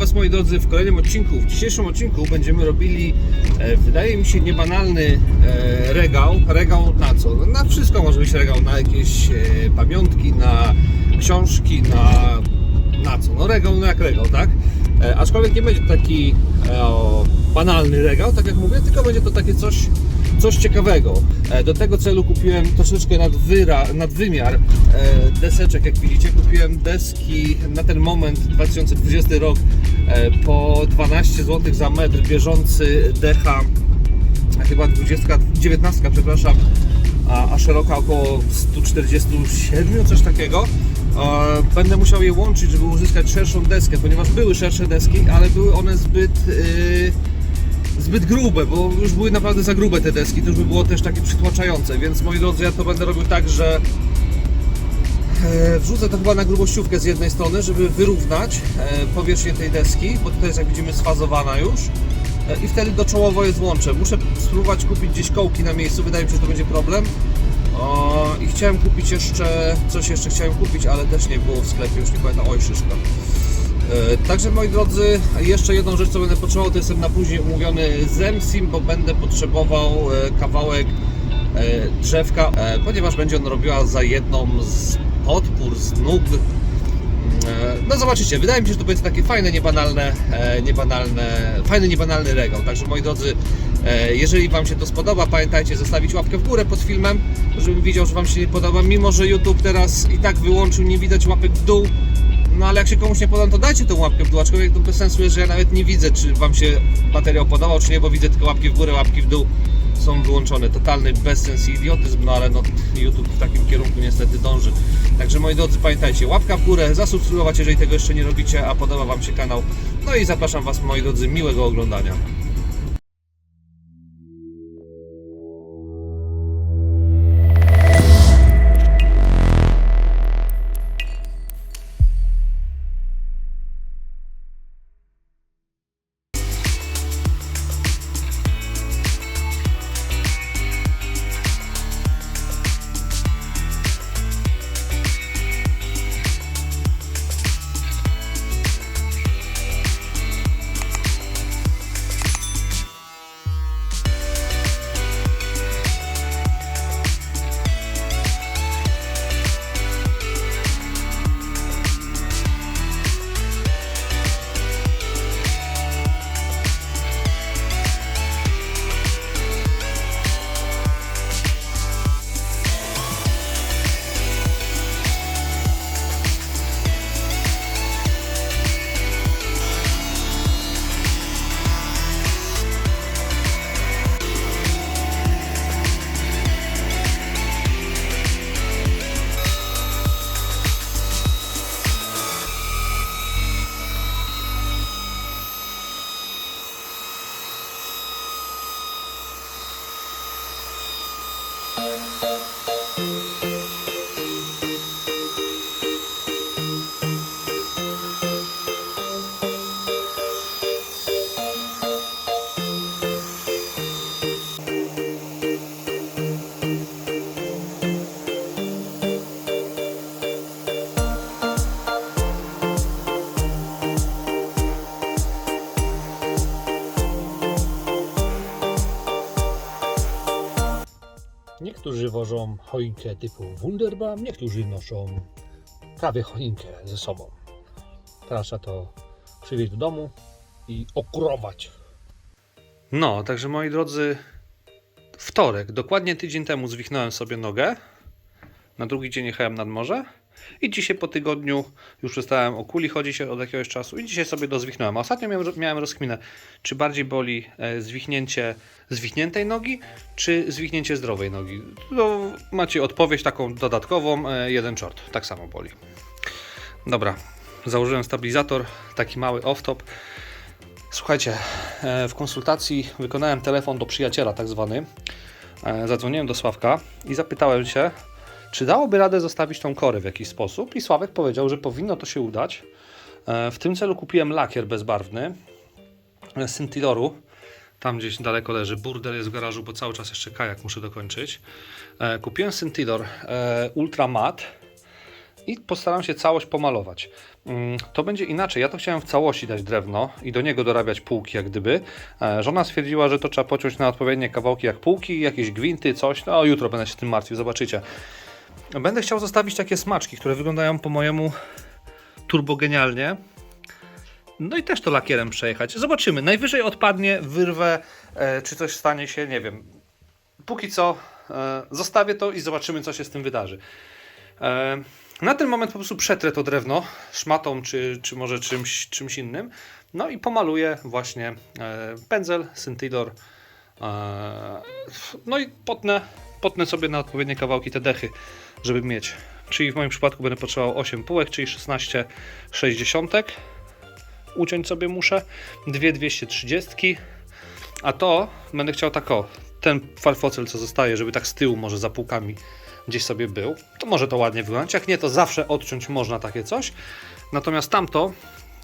Was moi drodzy w kolejnym odcinku. W dzisiejszym odcinku będziemy robili, e, wydaje mi się, niebanalny e, regał. Regał na co? No, Na wszystko może być regał, na jakieś e, pamiątki, na książki, na, na co? No regał no jak regał, tak? E, aczkolwiek nie będzie taki e, o, banalny regał, tak jak mówię, tylko będzie to takie coś, coś ciekawego. E, Do tego celu kupiłem troszeczkę nadwyra, nadwymiar e, deseczek, jak widzicie. Kupiłem deski na ten moment, 2020 rok, e, po 12 zł za metr, bieżący DH, a chyba 20, 19, przepraszam, a, a szeroka około 147, coś takiego. Będę musiał je łączyć, żeby uzyskać szerszą deskę, ponieważ były szersze deski, ale były one zbyt... yy, zbyt grube, bo już były naprawdę za grube te deski, to już by było też takie przytłaczające, więc moi drodzy, ja to będę robił tak, że e, wrzucę to chyba na grubościówkę z jednej strony, żeby wyrównać e, powierzchnię tej deski, bo tutaj jest jak widzimy sfazowana już E, i wtedy do czołowo je złączę. Muszę spróbować kupić gdzieś kołki na miejscu, wydaje mi się, że to będzie problem. O, I chciałem kupić jeszcze, coś jeszcze chciałem kupić, ale też nie było w sklepie, już nie pamiętam, oj szyszka. E, Także moi drodzy, jeszcze jedną rzecz, co będę potrzebował, to jestem na później umówiony z Emsim, bo będę potrzebował e, kawałek e, drzewka, ponieważ będzie on robiła za jedną z podpór, z nóg. No zobaczycie, wydaje mi się, że to będzie takie fajne, niebanalne, niebanalne, fajny, niebanalny regał. Także moi drodzy, jeżeli Wam się to spodoba, pamiętajcie zostawić łapkę w górę pod filmem, żebym widział, że Wam się nie podoba. Mimo, że YouTube teraz i tak wyłączył, nie widać łapek w dół, no ale jak się komuś nie podoba, to dajcie tą łapkę w dół, aczkolwiek to bez sensu jest, że ja nawet nie widzę, czy Wam się materiał podobał, czy nie, bo widzę tylko łapki w górę, łapki w dół są wyłączone. Totalny bezsens i idiotyzm, no ale no, YouTube w takim kierunku niestety dąży. Także moi drodzy, pamiętajcie, łapka w górę, zasubskrybować, jeżeli tego jeszcze nie robicie, a podoba Wam się kanał. No i zapraszam Was, moi drodzy, miłego oglądania. Niektórzy wożą choinkę typu Wunderbaum, niektórzy noszą prawie choinkę ze sobą. Teraz trzeba to przywieźć do domu i okurować. No, także moi drodzy, wtorek, dokładnie tydzień temu zwichnąłem sobie nogę. Na drugi dzień jechałem nad morze. I dzisiaj po tygodniu już przestałem o kuli chodzić od jakiegoś czasu i dzisiaj sobie dozwichnąłem. A Ostatnio miałem, miałem rozkminę, czy bardziej boli e, zwichnięcie zwichniętej nogi, czy zwichnięcie zdrowej nogi. No, macie odpowiedź taką dodatkową, e, jeden czort, tak samo boli. Dobra, założyłem stabilizator, taki mały off-top. Słuchajcie, e, w konsultacji wykonałem telefon do przyjaciela, tak zwany. Zadzwoniłem do Sławka i zapytałem się, czy dałoby radę zostawić tą korę w jakiś sposób. I Sławek powiedział, że powinno to się udać. E, W tym celu kupiłem lakier bezbarwny e, Syntiloru. Tam gdzieś daleko leży. Burdel jest w garażu, bo cały czas jeszcze kajak muszę dokończyć. E, Kupiłem Syntilor e, Ultra Matte i postaram się całość pomalować. Mm, To będzie inaczej. Ja to chciałem w całości dać drewno i do niego dorabiać półki, jak gdyby. E, Żona stwierdziła, że to trzeba pociąć na odpowiednie kawałki, jak półki, jakieś gwinty, coś. No jutro będę się tym martwił, zobaczycie. Będę chciał zostawić takie smaczki, które wyglądają po mojemu turbogenialnie. No i też to lakierem przejechać. Zobaczymy. Najwyżej odpadnie, wyrwę, e, czy coś stanie się, nie wiem. Póki co e, zostawię to i zobaczymy, co się z tym wydarzy. E, na ten moment po prostu przetrę to drewno szmatą, czy, czy może czymś, czymś innym. No i pomaluję właśnie e, pędzel, scintillor. E, no i potnę, potnę sobie na odpowiednie kawałki te dechy, żeby mieć. Czyli w moim przypadku będę potrzebował 8 półek, czyli 16 sześćdziesiątek. Uciąć sobie muszę. Dwie 230. A to będę chciał tak o, ten farfocel co zostaje, żeby tak z tyłu może za półkami gdzieś sobie był, to może to ładnie wyglądać. Jak nie, to zawsze odciąć można takie coś. Natomiast tamto,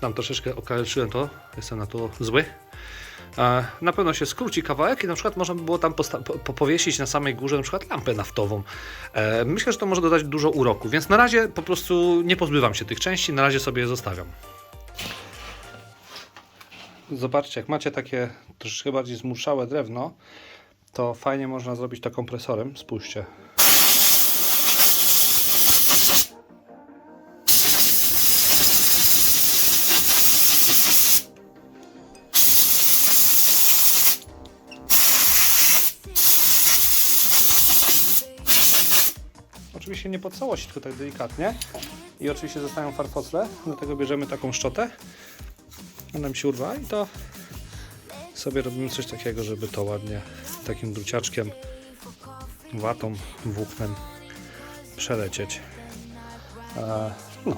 tam troszeczkę okaleczyłem to, jestem na to zły. Na pewno się skróci kawałek i na przykład można by było tam po- powiesić na samej górze na przykład lampę naftową. E, Myślę, że to może dodać dużo uroku, więc na razie po prostu nie pozbywam się tych części, na razie sobie je zostawiam. Zobaczcie, jak macie takie troszeczkę bardziej zmuszałe drewno, to fajnie można zrobić to kompresorem. Spójrzcie. Oczywiście nie po całości, delikatnie. I oczywiście zostają farfocle, dlatego bierzemy taką szczotę. Ona mi się urwa i to sobie robimy coś takiego, żeby to ładnie takim druciaczkiem, watą, włóknem przelecieć. E, no.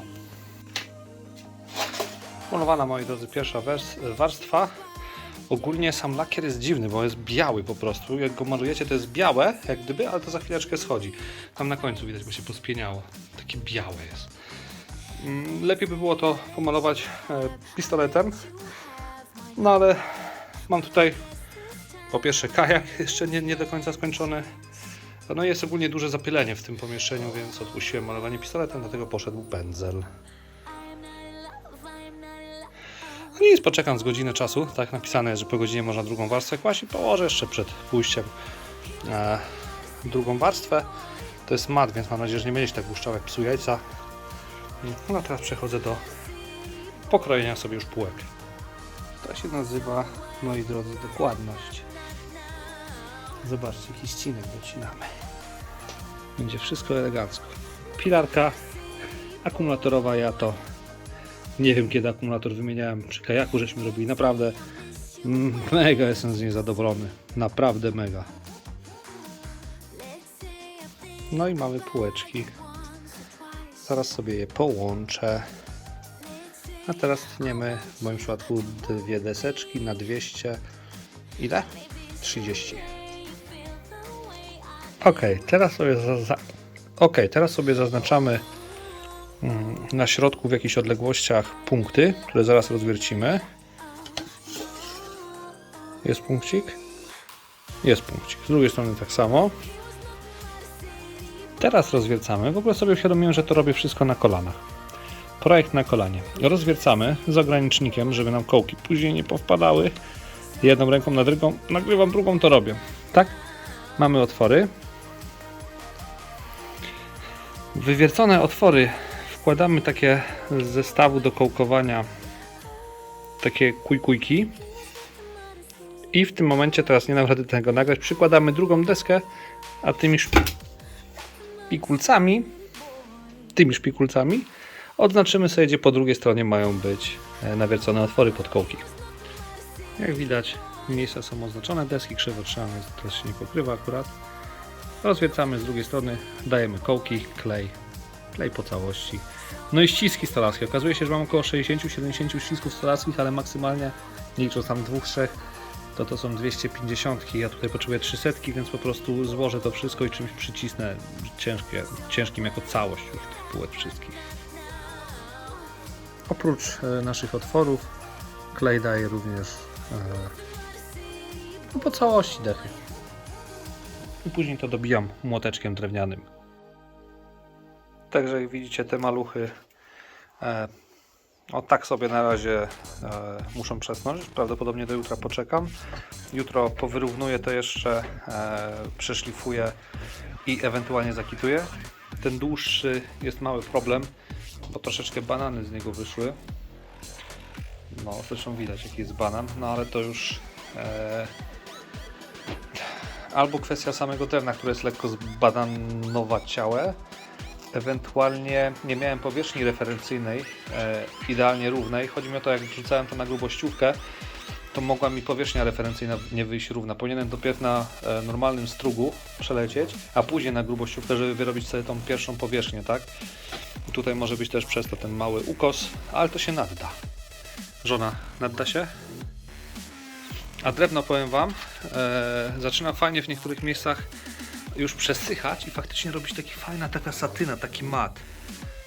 Moi drodzy, pierwsza warstwa. Ogólnie sam lakier jest dziwny, bo jest biały po prostu. Jak go malujecie, to jest białe, jak gdyby, ale to za chwileczkę schodzi. Tam na końcu widać, bo się pospieniało. Takie białe jest. Mm, Lepiej by było to pomalować e, pistoletem. No ale mam tutaj po pierwsze kajak jeszcze nie, nie do końca skończony. No i jest ogólnie duże zapylenie w tym pomieszczeniu, więc odpuściłem malowanie pistoletem, dlatego poszedł pędzel. No nic, poczekam z godzinę czasu. Tak napisane jest, że po godzinie można drugą warstwę kłaść i położę jeszcze przed pójściem e, drugą warstwę. To jest mat, więc mam nadzieję, że nie będzie się tak błyszczał jak psu jajca. No a teraz przechodzę do pokrojenia sobie już półek. To się nazywa, moi drodzy, dokładność. Zobaczcie, jaki ścinek docinamy. Będzie wszystko elegancko. Pilarka akumulatorowa, ja to nie wiem kiedy akumulator wymieniałem. Przy kajaku żeśmy robili, naprawdę mega jestem z niej zadowolony. Naprawdę mega. No i mamy półeczki. Zaraz sobie je połączę. A teraz tniemy w moim przypadku dwie deseczki na 200. Ile? 30. Ok, teraz sobie za, za, ok, teraz sobie zaznaczamy na środku w jakichś odległościach punkty, które zaraz rozwiercimy. Jest punkcik? Jest punkcik. Z drugiej strony tak samo. Teraz rozwiercamy. W ogóle sobie uświadomiłem, że to robię wszystko na kolanach. Projekt na kolanie. Rozwiercamy z ogranicznikiem, żeby nam kołki później nie powpadały. Jedną ręką na drugą, nagrywam drugą, to robię. Tak? Mamy otwory. Wywiercone otwory wkładamy takie z zestawu do kołkowania takie kujkujki. I w tym momencie, teraz nie dam rady tego nagrać, przykładamy drugą deskę, a tymi szpikulcami, tymi szpikulcami odznaczymy sobie, gdzie po drugiej stronie mają być e, nawiercone otwory pod kołki. Jak widać, miejsca są oznaczone, deski krzywo trzymamy, to się nie pokrywa akurat. Rozwiercamy z drugiej strony, dajemy kołki, klej, klej po całości. No i ściski stolarskie. Okazuje się, że mam około 60-70 ścisków stolarskich, ale maksymalnie, nie licząc tam dwóch, trzech, to to są 250. Ja tutaj potrzebuję 300, więc po prostu złożę to wszystko i czymś przycisnę ciężkie, ciężkim jako całość już tych półek wszystkich. Oprócz e, naszych otworów, klej daje również e, no, po całości dechy. I później to dobijam młoteczkiem drewnianym. Także jak widzicie te maluchy e, o tak sobie na razie e, muszą przesnąć. Prawdopodobnie do jutra poczekam. Jutro powyrównuję to jeszcze, e, przeszlifuję i ewentualnie zakituję. Ten dłuższy jest mały problem, bo troszeczkę banany z niego wyszły. No, zresztą widać jaki jest banan, no ale to już e, albo kwestia samego drewna, które jest lekko zbananowaciałe, ewentualnie nie miałem powierzchni referencyjnej e, idealnie równej. Chodzi mi o to, jak wrzucałem to na grubościówkę, to mogła mi powierzchnia referencyjna nie wyjść równa. Powinienem dopiero na e, normalnym strugu przelecieć, a później na grubościówkę, żeby wyrobić sobie tą pierwszą powierzchnię, tak? Tutaj może być też przez to ten mały ukos, ale to się nadda. Żona, nadda się? A drewno, powiem Wam, e, zaczyna fajnie w niektórych miejscach już przesychać i faktycznie robić taki fajna taka satyna, taki mat.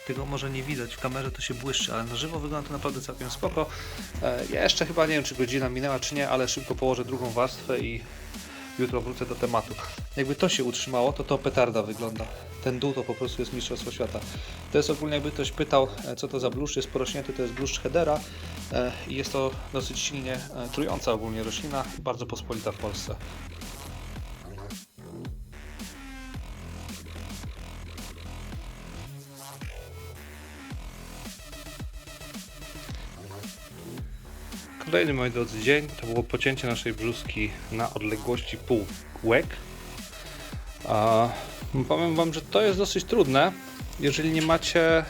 Tego może nie widać, w kamerze to się błyszczy, ale na żywo wygląda to naprawdę całkiem spoko. E, ja jeszcze chyba nie wiem, czy godzina minęła, czy nie, ale szybko położę drugą warstwę i jutro wrócę do tematu. Jakby to się utrzymało, to to petarda wygląda. Ten dół to po prostu jest mistrzostwo świata. To jest ogólnie, jakby ktoś pytał, e, co to za bluszcz, jest porośnięty, to jest bluszcz headera e, i jest to dosyć silnie trująca ogólnie roślina, bardzo pospolita w Polsce. Kolejny, moi drodzy, dzień to było pocięcie naszej brzuski na odległości pół łek. A powiem Wam, że to jest dosyć trudne, jeżeli nie macie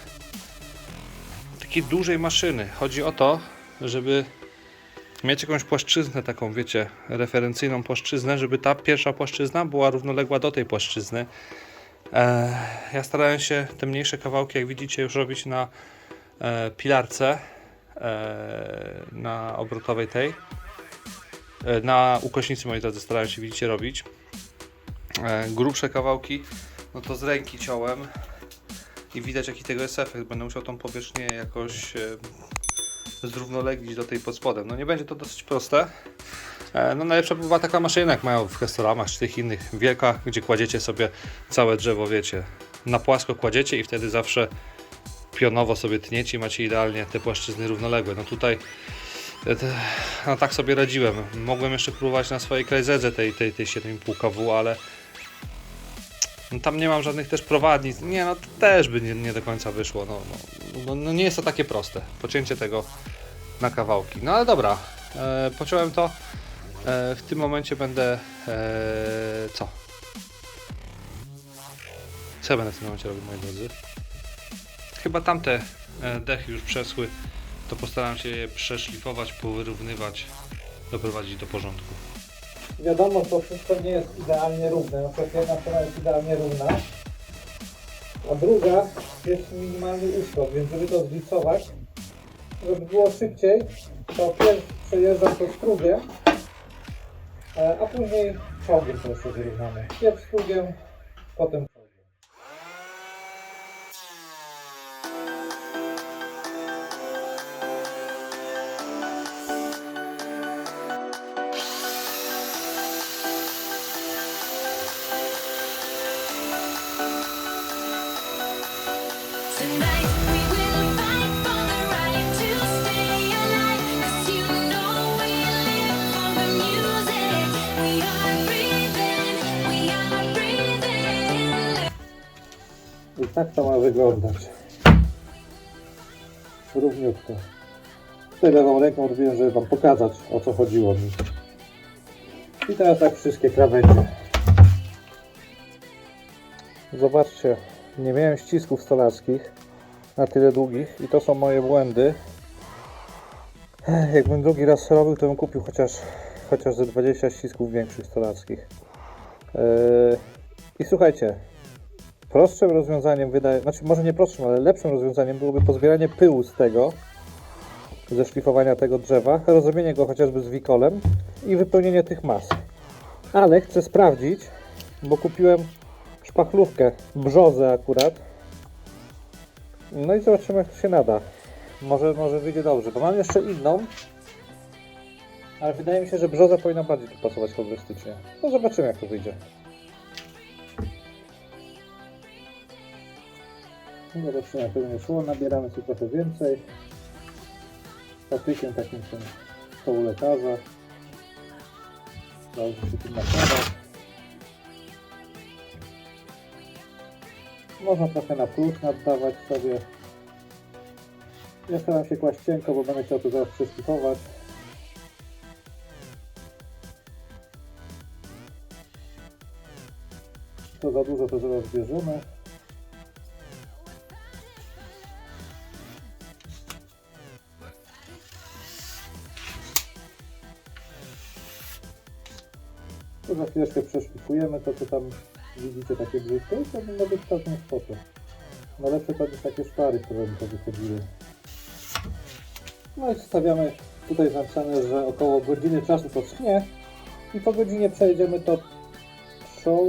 takiej dużej maszyny. Chodzi o to, żeby mieć jakąś płaszczyznę taką, wiecie, referencyjną płaszczyznę, żeby ta pierwsza płaszczyzna była równoległa do tej płaszczyzny. E, ja starałem się te mniejsze kawałki, jak widzicie, już robić na e, pilarce na obrotowej tej. E, na ukośnicy moi drodzy starałem się widzicie robić. E, grubsze kawałki, no to z ręki ciąłem i widać jaki tego jest efekt. Będę musiał tą powierzchnię jakoś e, zrównoleglić do tej pod spodem. No nie będzie to dosyć proste. E, No najlepsza była taka maszyna, jak mają w Castoramach czy tych innych, wielka, gdzie kładziecie sobie całe drzewo, wiecie, na płasko kładziecie i wtedy zawsze pionowo sobie tniecie i macie idealnie te płaszczyzny równoległe. No tutaj e, no tak sobie radziłem. Mogłem jeszcze próbować na swojej krajzedze tej, tej, tej 7,5 kW, ale no tam nie mam żadnych też prowadnic. Nie, no też by nie, nie do końca wyszło. No, no, no, no nie jest to takie proste. Pocięcie tego na kawałki. No ale dobra, e, pociąłem to. E, w tym momencie będę. E, co? Co ja będę w tym momencie robił, moi drodzy? Chyba tamte e, dechy już przesły, to postaram się je przeszlifować, powyrównywać, doprowadzić do porządku. Wiadomo, to wszystko nie jest idealnie równe. Na przykład jedna strona jest idealnie równa, a druga jest minimalny uskok, więc żeby to zlicować, żeby było szybciej, to pierw przejeżdżam to strugiem, e, a później czołgiem to jeszcze wyrównamy. Pierw strugiem, potem I tak to ma wyglądać. Równiutko. Tutaj lewą ręką robiłem, żeby Wam pokazać o co chodziło mi. I teraz tak wszystkie krawędzie. Zobaczcie, nie miałem ścisków stolarskich na tyle długich i to są moje błędy. Jakbym drugi raz robił, to bym kupił chociaż, chociaż ze 20 ścisków większych stolarskich. Yy, I słuchajcie, Prostszym rozwiązaniem wydaje, znaczy może nie prostszym, ale lepszym rozwiązaniem byłoby pozbieranie pyłu z tego, ze szlifowania tego drzewa, rozrobienie go chociażby z wikolem i wypełnienie tych mas. Ale chcę sprawdzić, bo kupiłem szpachlówkę, brzozę akurat. No i zobaczymy jak to się nada. Może, może wyjdzie dobrze, bo mam jeszcze inną, ale wydaje mi się, że brzoza powinna bardziej tu pasować kolorystycznie. No zobaczymy jak to wyjdzie. Zobaczymy jak to będzie szło. Nabieramy sobie trochę więcej. Patykiem takim tym stołu lekarza. Dobrze się tym. Można trochę na plus naddawać sobie. Ja staram się kłaść cienko, bo będę chciał to zaraz przeszlifować. To za dużo to zaraz bierzemy. Za chwileczkę przeszlifujemy to, co tam widzicie, takie brzydkie, i to powinno być całkiem spoko. Najlepsze to być takie szpary, które mi to wychodziły. No i zostawiamy, tutaj napisane, że około godziny czasu to schnie i po godzinie przejdziemy to show...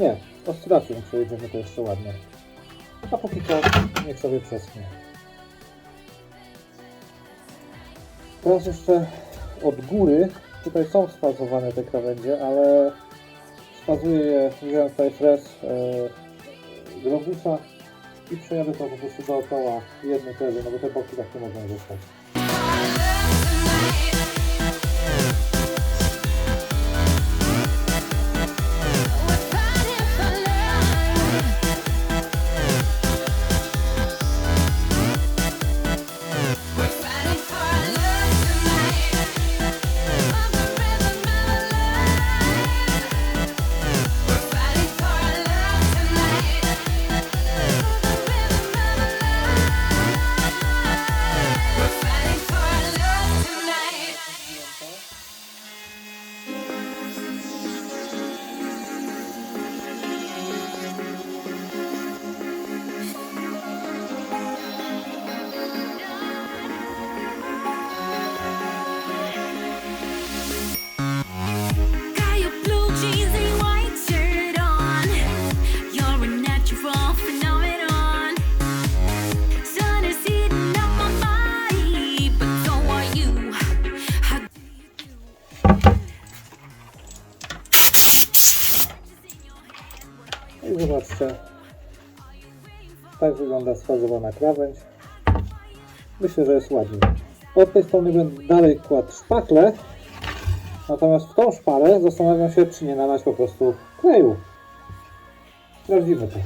nie, oscylacją przejedziemy to jeszcze ładnie. A póki co niech sobie przeschnie. Teraz jeszcze od góry, tutaj są sfazowane te krawędzie, ale sfazuję je, wziąłem tutaj fres e, globusa i przejadę to po prostu dookoła jednej tezy, no bo te boki tak nie mogą zostać. Wygląda sfazowana krawędź. Myślę, że jest ładnie. Od tej strony będę dalej kładł szpachlę, natomiast w tą szpalę zastanawiam się, czy nie nalać po prostu kleju. Sprawdzimy to.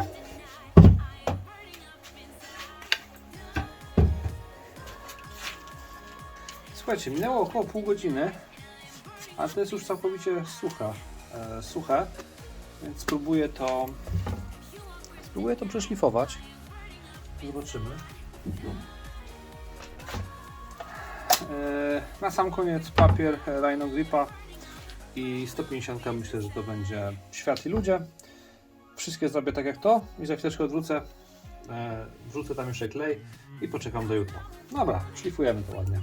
Słuchajcie, minęło około pół godziny, a to jest już całkowicie sucha, e, suche, więc spróbuję to spróbuję to przeszlifować. Zobaczymy. E, na sam koniec papier Rhino Gripa i 150 myślę, że to będzie świat i ludzie. Wszystkie zrobię tak jak to i za chwileczkę odwrócę, e, wrzucę tam jeszcze klej i poczekam do jutra. Dobra, szlifujemy to ładnie.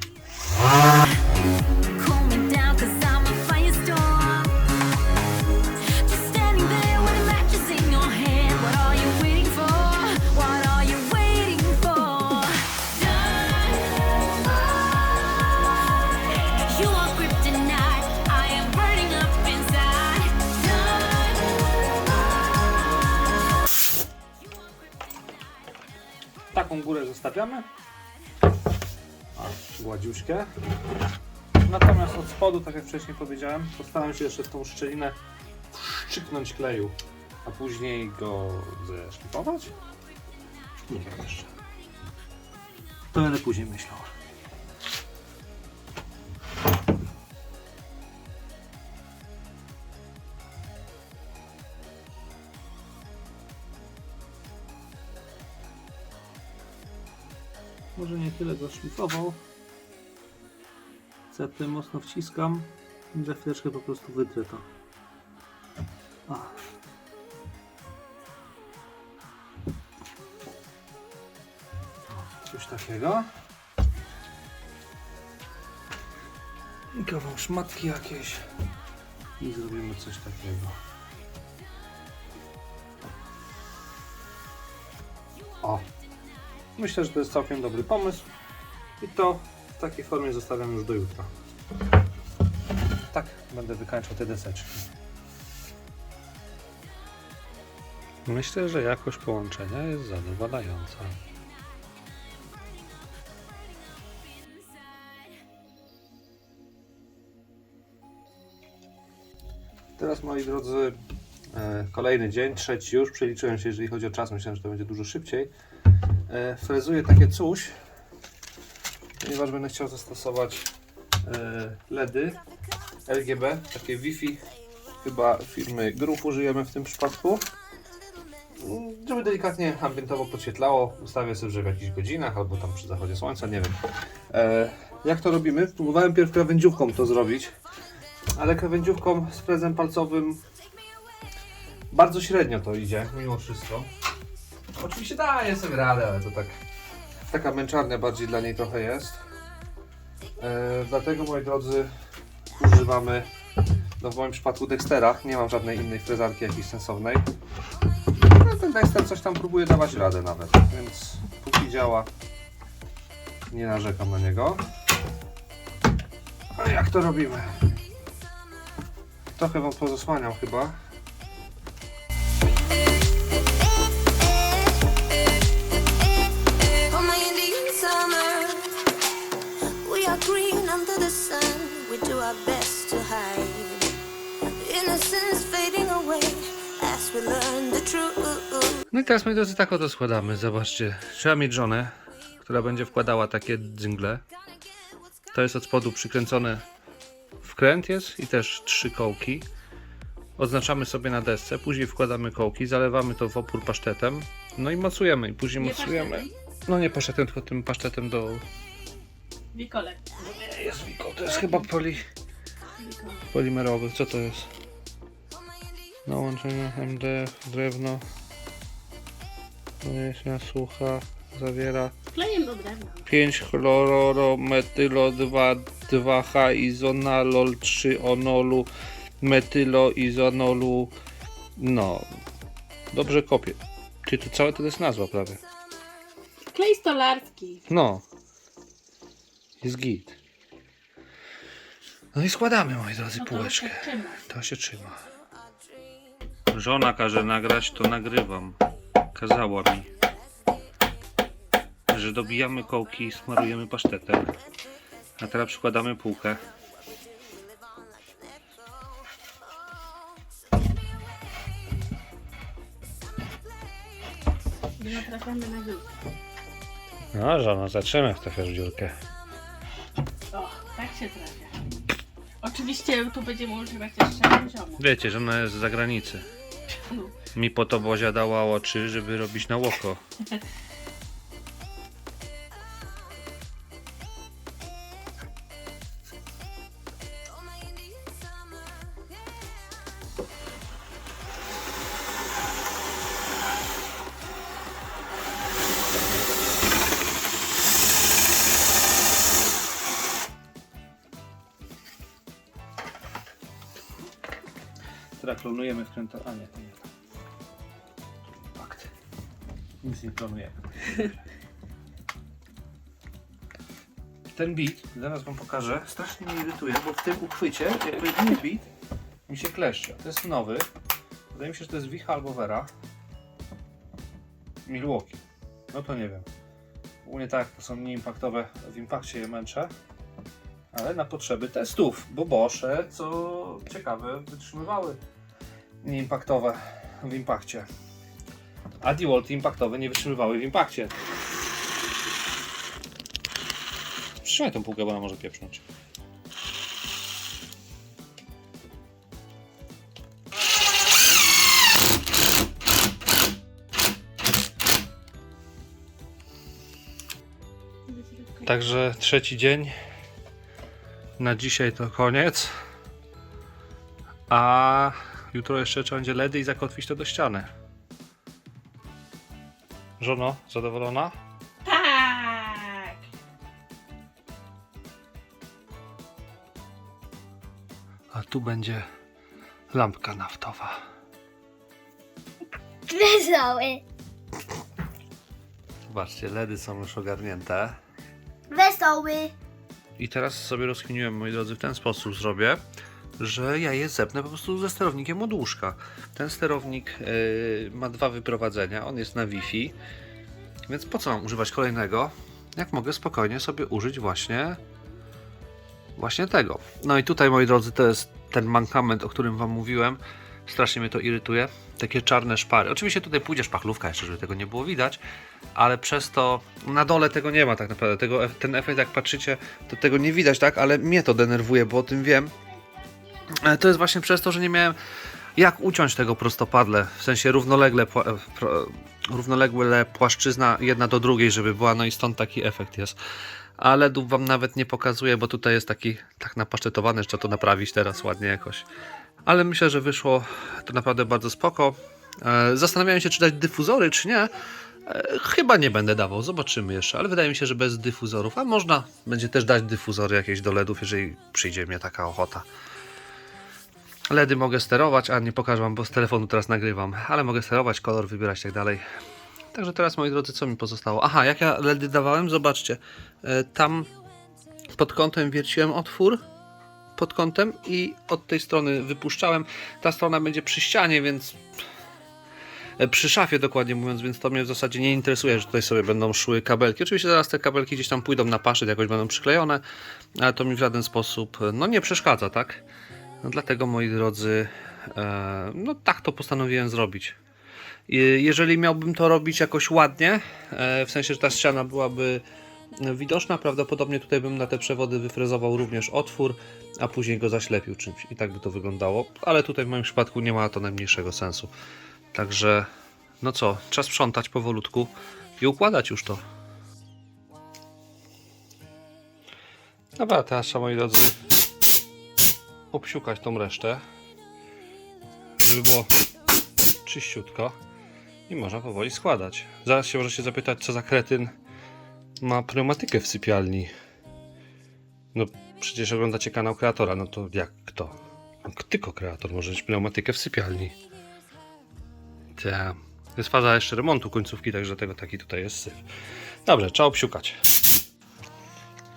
A, gładziuśkę. Natomiast od spodu, tak jak wcześniej powiedziałem, postaram się jeszcze tą szczelinę wszczyknąć kleju, a później go zeszlifować. Nie wiem jeszcze. To będę później myślał. Może nie tyle go szlifował. Cepy mocno wciskam i za chwileczkę po prostu wytrę to. Coś takiego. I kawał szmatki jakieś. I zrobimy coś takiego. Myślę, że to jest całkiem dobry pomysł. I to w takiej formie zostawiam już do jutra. Tak będę wykańczał te deseczki. Myślę, że jakość połączenia jest zadowalająca. Teraz moi drodzy, e, kolejny dzień, trzeci już. Przeliczyłem się, jeżeli chodzi o czas, myślałem, że to będzie dużo szybciej. E, frezuję takie coś, ponieważ będę chciał zastosować e, LEDy RGB, takie Wi-Fi, chyba firmy Gruf użyjemy w tym przypadku. Żeby delikatnie ambientowo podświetlało, ustawię sobie, że w jakichś godzinach albo tam przy zachodzie słońca, nie wiem. E, jak to robimy? Próbowałem pierw krawędziówką to zrobić, ale krawędziówką z frezem palcowym bardzo średnio to idzie, mimo wszystko. Oczywiście daje sobie radę, ale to tak taka męczarnia bardziej dla niej trochę jest. E, dlatego moi drodzy używamy no w moim przypadku Dextera, nie mam żadnej innej frezarki jakiejś sensownej. No, ten Dexter coś tam próbuje dawać radę nawet, więc póki działa nie narzekam na niego. A jak to robimy? Trochę wam pozasłaniam chyba. Our best to hide innocence fading away as we learn the truth. No i teraz moi drodzy, tak oto składamy. Zobaczcie, trzeba mieć żonę, która będzie wkładała takie dzingle. To jest od spodu przykręcone wkręt jest i też trzy kołki. Oznaczamy sobie na desce, później wkładamy kołki, zalewamy to w opór pasztetem, no i mocujemy i później mocujemy. No nie pasztetem, tylko tym pasztetem do... Wikole. Nie jest wiko, to jest chyba poli... polimerowy, co to jest? Nałączenie MDF, drewno, Doniesienia sucha, zawiera Klejem do drewna. 5 chlororometylo 2 2H izonalol 3 onolu metylo izonolu no dobrze kopię ty to całe to jest nazwa prawie Klej stolarski. no jest git no i składamy moi drodzy No to półeczkę to się trzyma żona każe nagrać to nagrywam kazała mi że dobijamy kołki i smarujemy pasztetem. A teraz przykładamy półkę. Natrafiamy na. No, żona, zatrzymaj w tę dziurkę. Się trafia. Oczywiście tu będziemy używać jeszcze poziomu. Wiecie, żona jest z zagranicy. No. Mi po to Bozia dała oczy, żeby robić na oko. klonujemy wkręta... A nie, to nie. Fakt. Nic nie klonujemy. Ten bit, zaraz wam pokażę, strasznie mnie irytuje, bo w tym uchwycie, jakby jeden bit mi się kleszczy. To jest nowy. Wydaje mi się, że to jest Wicha albo Vera. Milwaukee. No to nie wiem. U mnie tak, to są nieimpaktowe, w impakcie je męczę. Ale na potrzeby testów, bo Bosze, co ciekawe, wytrzymywały nieimpaktowe w impakcie. A DeWalt impaktowe nie wytrzymywały w impakcie. Przytrzymaj tą półkę, bo ona może pieprznąć. Także trzeci dzień. Na dzisiaj to koniec. A jutro jeszcze trzeba będzie LEDy i zakotwić to do ściany. Żono, zadowolona? Tak! A tu będzie lampka naftowa. Wesoły. Zobaczcie, LEDy są już ogarnięte. Wesoły. I teraz sobie rozkminiłem, moi drodzy, w ten sposób zrobię. Że ja je zepnę po prostu ze sterownikiem od łóżka. Ten sterownik yy, ma dwa wyprowadzenia, on jest na Wi-Fi, więc po co mam używać kolejnego, jak mogę spokojnie sobie użyć właśnie właśnie tego. No i tutaj, moi drodzy, to jest ten mankament, o którym wam mówiłem. Strasznie mnie to irytuje. Takie czarne szpary. Oczywiście tutaj pójdzie szpachlówka jeszcze, żeby tego nie było widać, ale przez to na dole tego nie ma tak naprawdę. Tego, ten efekt, jak patrzycie, to tego nie widać, tak? Ale mnie to denerwuje, bo o tym wiem. E, To jest właśnie przez to, że nie miałem jak uciąć tego prostopadle, w sensie równolegle, e, równolegle płaszczyzna jedna do drugiej, żeby była, no i stąd taki efekt jest. A LEDów wam nawet nie pokazuję, bo tutaj jest taki tak napasztetowany, że trzeba to naprawić teraz ładnie jakoś. Ale myślę, że wyszło to naprawdę bardzo spoko. E, Zastanawiałem się, czy dać dyfuzory, czy nie. Chyba nie będę dawał, zobaczymy jeszcze, ale wydaje mi się, że bez dyfuzorów. A można będzie też dać dyfuzory jakieś do LEDów, jeżeli przyjdzie mnie taka ochota. LEDy mogę sterować, a nie pokażę wam, bo z telefonu teraz nagrywam, ale mogę sterować, kolor wybierać i tak dalej. Także teraz, moi drodzy, co mi pozostało? Aha, jak ja LEDy dawałem, zobaczcie. E, Tam pod kątem wierciłem otwór, pod kątem i od tej strony wypuszczałem. Ta strona będzie przy ścianie, więc e, przy szafie dokładnie mówiąc, więc to mnie w zasadzie nie interesuje, że tutaj sobie będą szły kabelki. Oczywiście zaraz te kabelki gdzieś tam pójdą na paszyt, jakoś będą przyklejone, ale to mi w żaden sposób e, no nie przeszkadza, tak? No dlatego moi drodzy, e, no tak to postanowiłem zrobić. Jeżeli miałbym to robić jakoś ładnie, e, w sensie, że ta ściana byłaby widoczna, prawdopodobnie tutaj bym na te przewody wyfrezował również otwór, a później go zaślepił czymś i tak by to wyglądało. Ale tutaj w moim przypadku nie ma to najmniejszego sensu. Także, no co, czas sprzątać powolutku i układać już to. Dobra, teraz moi drodzy, obsiukać tą resztę, żeby było czyściutko i można powoli składać. Zaraz się możecie zapytać, co za kretyn ma pneumatykę w sypialni. No przecież oglądacie kanał kreatora, no to jak kto? Tylko kreator może mieć pneumatykę w sypialni. Ta. Jest faza jeszcze remontu końcówki, także dlatego taki tutaj jest syf. Dobrze, trzeba obsiukać.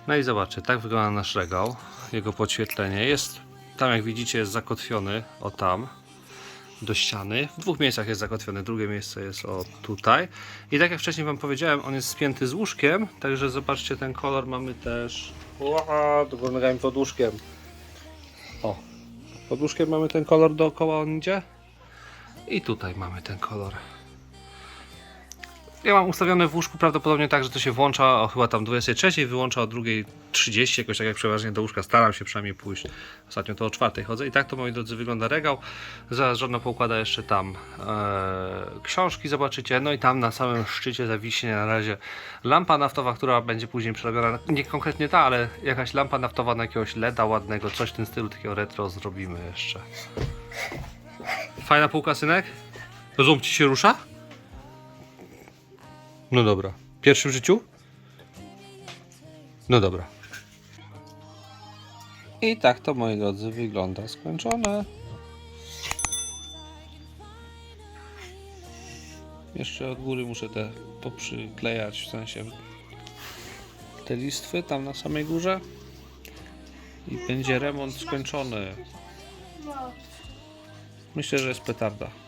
No i zobaczcie, tak wygląda nasz regał. Jego podświetlenie jest, tam jak widzicie, jest zakotwiony, o tam do ściany. W dwóch miejscach jest zakotwione, drugie miejsce jest o tutaj. I tak jak wcześniej Wam powiedziałem, on jest spięty z łóżkiem, także zobaczcie, ten kolor mamy też. Ła, do góry nogami pod łóżkiem. O, pod łóżkiem mamy ten kolor dookoła, on idzie. I tutaj mamy ten kolor. Ja mam ustawione w łóżku prawdopodobnie tak, że to się włącza o chyba tam 23, wyłącza o 2.30, jakoś tak jak przeważnie do łóżka staram się przynajmniej pójść. Ostatnio to o 4 chodzę i tak to moi drodzy wygląda regał. Zaraz żona poukłada jeszcze tam e, książki, zobaczycie. No i tam na samym szczycie zawiśnie na razie lampa naftowa, która będzie później przerobiona. Nie konkretnie ta, ale jakaś lampa naftowa na jakiegoś LEDa ładnego, coś w tym stylu takiego retro zrobimy jeszcze. Fajna półka, synek? Zoom ci się rusza? No dobra. Pierwszy w życiu? No dobra. I tak to, moi drodzy, wygląda skończone. Jeszcze od góry muszę te poprzyklejać, w sensie te listwy tam na samej górze. I będzie remont skończony. Myślę, że jest petarda.